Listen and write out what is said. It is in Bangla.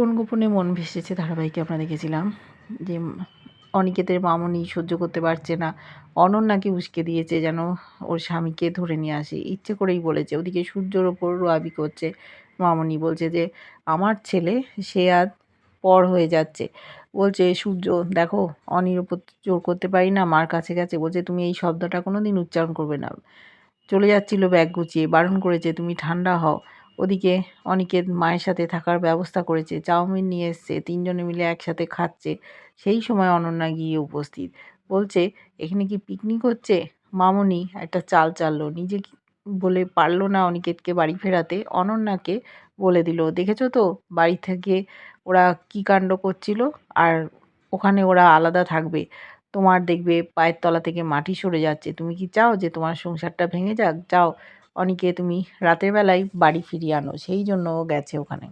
কোন গোপনে মন ভেসেছে ধারাবাহিকে আমরা দেখেছিলাম? যে অনিকেতের মামনি সহ্য করতে পারছে না অনন্যাকে উস্কে দিয়েছে যেন ওর স্বামীকে ধরে নিয়ে আসে। ইচ্ছে করেই বলেছে, ওদিকে সূর্যর ওপর রাবি করছে। মামনি বলছে যে, আমার ছেলে, সে আর পর হয়ে যাচ্ছে। বলছে, সূর্য, দেখো, অনির ওপর জোর করতে পারি না, মার কাছে গেছে। বলছে, তুমি এই শব্দটা কোনো দিন উচ্চারণ করবে না। চলে যাচ্ছিল ব্যাগ গুছিয়ে, বারণ করেছে, তুমি ঠান্ডা হও। ওদিকে অনিকেত মায়ের সাথে থাকার ব্যবস্থা করেছে। চাউমিন নিয়ে এসছে, তিনজনে মিলে একসাথে খাচ্ছে। সেই সময় অনন্যা গিয়ে উপস্থিত। বলছে, এখানে কি পিকনিক হচ্ছে? মামনি, একটা চাল চাললো। নিজে বলে পারল না অনিকেতকে বাড়ি ফেরাতে? অনন্যাকে বলে দিল, দেখেছ তো, বাড়ি থেকে ওরা কি কাণ্ড করছিল? আর ওখানে ওরা আলাদা থাকবে। তোমার দেখবে পায়ের তলা থেকে মাটি সরে যাচ্ছে। তুমি কি চাও যে তোমার সংসারটা ভেঙে যাক? যাও অনিকে তুমি রাতের বেলায় বাড়ি ফিরিয়ে আনো সেই জন্য ও গেছে ওখানে।